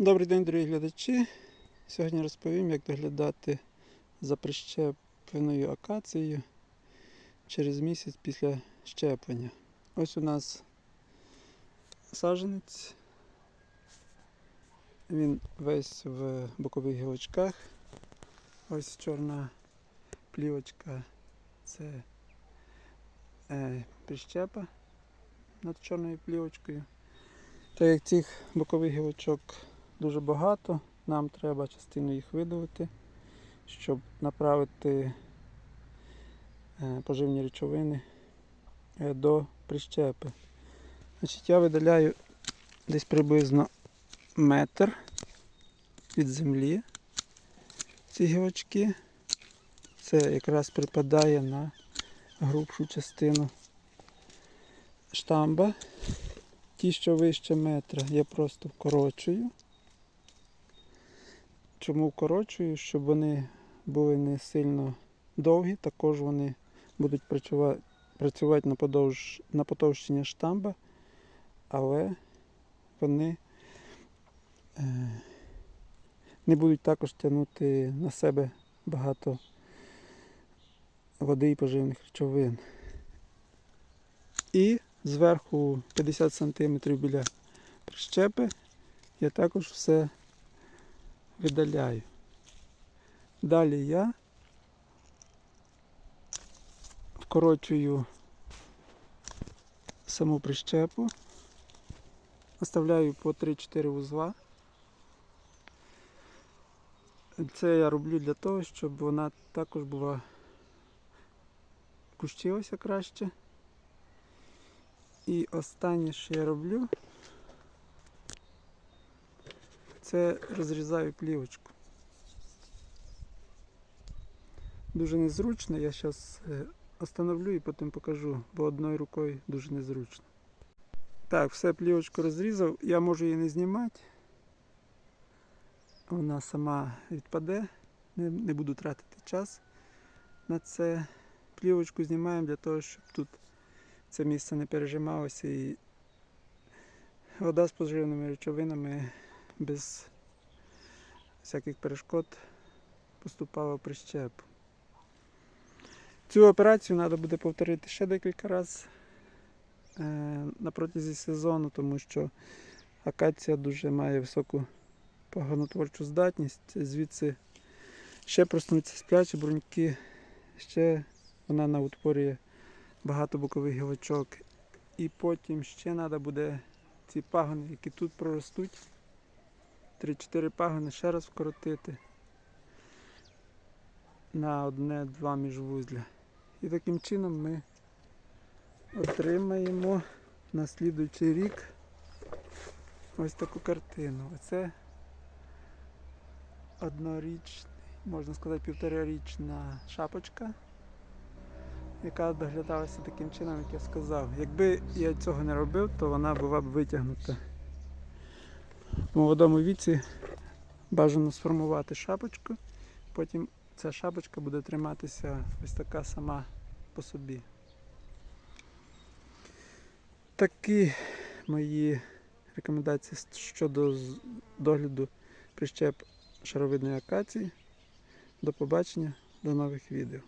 Добрий день, дорогі глядачі. Сьогодні розповім, як доглядати за прищепленою акацією через місяць після щеплення. Ось у нас саджанець. Він весь в бокових гілочках. Ось чорна плівочка це е, прищепа над чорною плівочкою. Так як цих бокових гілочок дуже багато, нам треба частину їх видалити, щоб направити е, поживні речовини е, до прищепи. Значить, я видаляю десь приблизно метр від землі ці гілочки. Це якраз припадає на грубшу частину штамба. Ті, що вище метра, я просто вкорочую. Чому вкорочую? Щоб вони були не сильно довгі, також вони будуть працювати, працювати на, подовж, на потовщення штамба, але вони е, не будуть також тягнути на себе багато води і поживних речовин. І зверху 50 см біля прищепи я також все видаляю. Далі я вкорочую саму прищепу, оставляю по 3-4 вузла. Це я роблю для того, щоб вона також була кущилася краще. І останнє, що я роблю, це розрізаю плівочку. Дуже незручно, я зараз остановлю і потім покажу, бо одною рукою дуже незручно. Так, все плівочку розрізав, я можу її не знімати. Вона сама відпаде, не, не буду тратити час на це. Плівочку знімаємо для того, щоб тут це місце не пережималося і вода з поживними речовинами без всяких перешкод поступала в прищепу. Цю операцію треба буде повторити ще декілька разів е, на протязі сезону, тому що акація дуже має високу погонотворчу здатність, звідси ще проснуться сплячі бруньки, ще вона наутворює багато бокових гілочок. І потім ще треба буде ці пагони, які тут проростуть. 3-4 пагони ще раз вкоротити на одне-два міжвузля. І таким чином ми отримаємо на слідуючий рік ось таку картину. Оце однорічна, можна сказати, півторарічна шапочка яка доглядалася таким чином, як я сказав. Якби я цього не робив, то вона була б витягнута. В молодому віці бажано сформувати шапочку, потім ця шапочка буде триматися ось така сама по собі. Такі мої рекомендації щодо догляду прищеп шаровидної акації. До побачення, до нових відео.